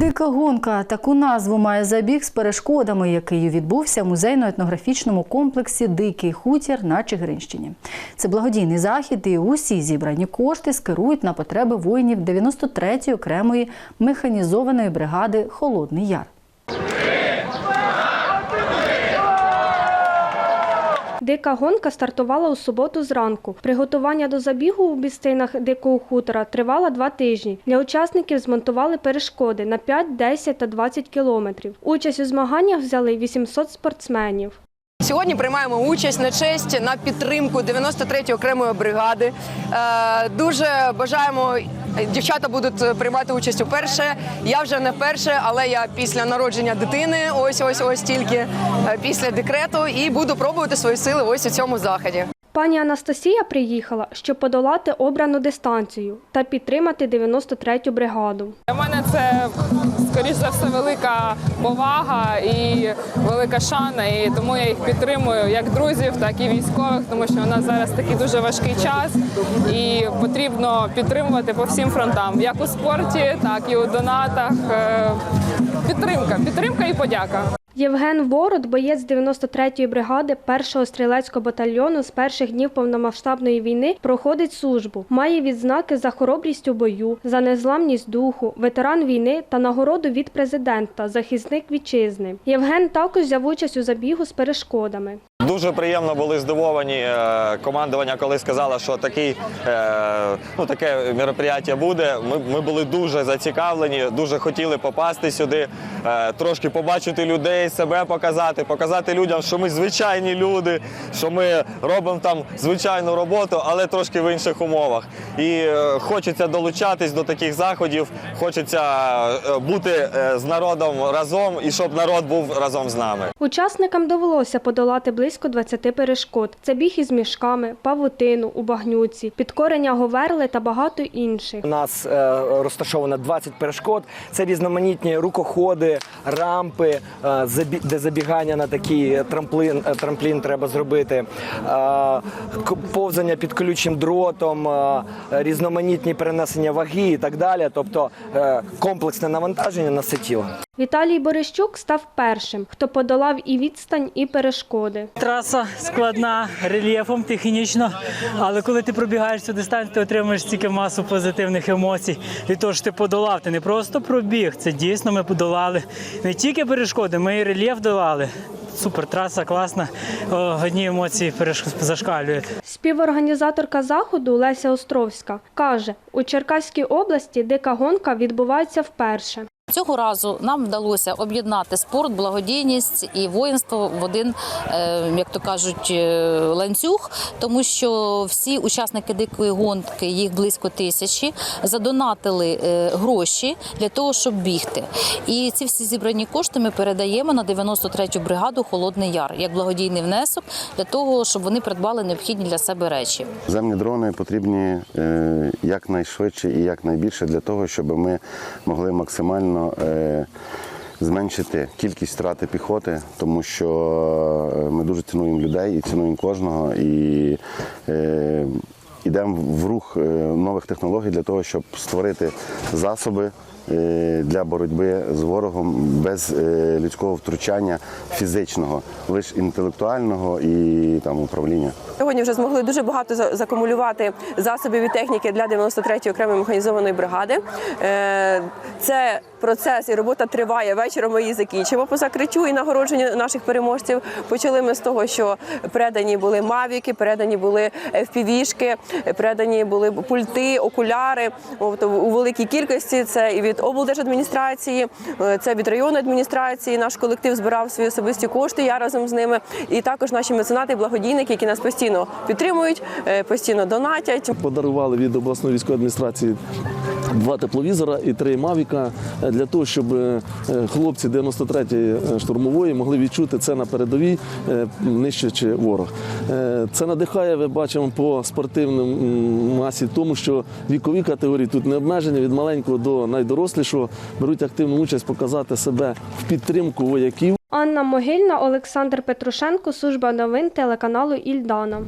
Дика гонка таку назву має забіг з перешкодами, який відбувся в музейно-етнографічному комплексі Дикий хутір на Чигиринщині. Це благодійний захід, і усі зібрані кошти скерують на потреби воїнів 93-ї окремої механізованої бригади Холодний Яр. Дика гонка стартувала у суботу зранку. Приготування до забігу у місцинах дикого хутора тривало два тижні. Для учасників змонтували перешкоди на 5, 10 та 20 кілометрів. Участь у змаганнях взяли 800 спортсменів. Сьогодні приймаємо участь на честь на підтримку 93-ї окремої бригади. Е, Дуже бажаємо. Дівчата будуть приймати участь уперше. Я вже не перше, але я після народження дитини, ось ось ось тільки е, після декрету, і буду пробувати свої сили ось у цьому заході. Пані Анастасія приїхала, щоб подолати обрану дистанцію та підтримати 93-ю бригаду. Для мене це скоріш за все велика повага і велика шана. І тому я їх підтримую як друзів, так і військових, тому що у нас зараз такий дуже важкий час, і потрібно підтримувати по всім фронтам, як у спорті, так і у донатах. Е, Підтримка, підтримка і подяка. Євген Ворот, боєць 93-ї бригади 1-го стрілецького батальйону з перших днів повномасштабної війни, проходить службу. Має відзнаки за хоробрість у бою, за незламність духу, ветеран війни та нагороду від президента, захисник вітчизни. Євген також взяв участь у забігу з перешкодами. Дуже приємно були здивовані е, командування, коли сказали, що такий, е, ну, таке мероприятие буде. Ми, ми були дуже зацікавлені, дуже хотіли попасти сюди, е, трошки побачити людей, себе показати, показати людям, що ми звичайні люди, що ми робимо там звичайну роботу, але трошки в інших умовах. І хочеться долучатись до таких заходів, хочеться бути з народом разом і щоб народ був разом з нами. Учасникам довелося подолати близько 20 перешкод. Це біг із мішками, павутину у багнюці, підкорення говерли та багато інших. У нас е, розташовано 20 перешкод. Це різноманітні рукоходи, рампи, е, де забігання на такий трамплін, е, трамплін треба зробити, повзання під колючим дротом, різноманітні перенесення ваги і так далі. Тобто комплексне навантаження на все тіло. Віталій Борищук став першим, хто подолав і відстань, і перешкоди. Траса складна рельєфом технічно, але коли ти пробігаєш цю дистанцію, ти отримуєш стільки масу позитивних емоцій. Від того, що ти подолав, ти не просто пробіг, це дійсно ми подолали не тільки перешкоди, ми і рельєф долали. Супер, траса класна. Одні емоції зашкалюють. Співорганізаторка заходу Леся Островська каже, у Черкаській області дика гонка відбувається вперше. Цього разу нам вдалося об'єднати спорт, благодійність і воїнство в один, е, як то кажуть, е, ланцюг, тому що всі учасники дикої гонки, їх близько тисячі, задонатили е, гроші для того, щоб бігти. І ці всі зібрані кошти ми передаємо на 93-ю бригаду Холодний Яр як благодійний внесок для того, щоб вони придбали необхідні для себе речі. Земні дрони потрібні якнайшвидше і якнайбільше для того, щоб ми могли максимально е, зменшити кількість втрати піхоти, тому що е, ми дуже цінуємо людей і цінуємо кожного. І е, йдемо в рух е, нових технологій для того, щоб створити засоби. е, Для боротьби з ворогом без е, людського втручання фізичного, лише інтелектуального і там управління. Сьогодні вже змогли дуже багато закумулювати засобів і техніки для 93-ї окремої механізованої бригади. Це процес і робота триває. Вечором ми її закінчимо по закриттю і нагородженню наших переможців. Почали ми з того, що передані були мавіки, передані були FPV-шки, передані були пульти, окуляри. У великій кількості це і від облдержадміністрації, е, це від районної адміністрації. Наш колектив збирав свої особисті кошти. Я разом з ними, і також наші меценати, благодійники, які нас постійно підтримують, е, постійно донатять. Подарували від обласної військової адміністрації два тепловізора і три мавіка е, для того, щоб е, хлопці 93-ї штурмової могли відчути це на передовій, е, нищачи ворог. Е, Це надихає, ви бачимо, по спортивному масі, тому що вікові категорії тут не обмежені від маленького до найдорослішого, беруть активну участь показати себе в підтримку вояків. Анна Могильна, Олександр Петрушенко, служба новин телеканалу Ільдана.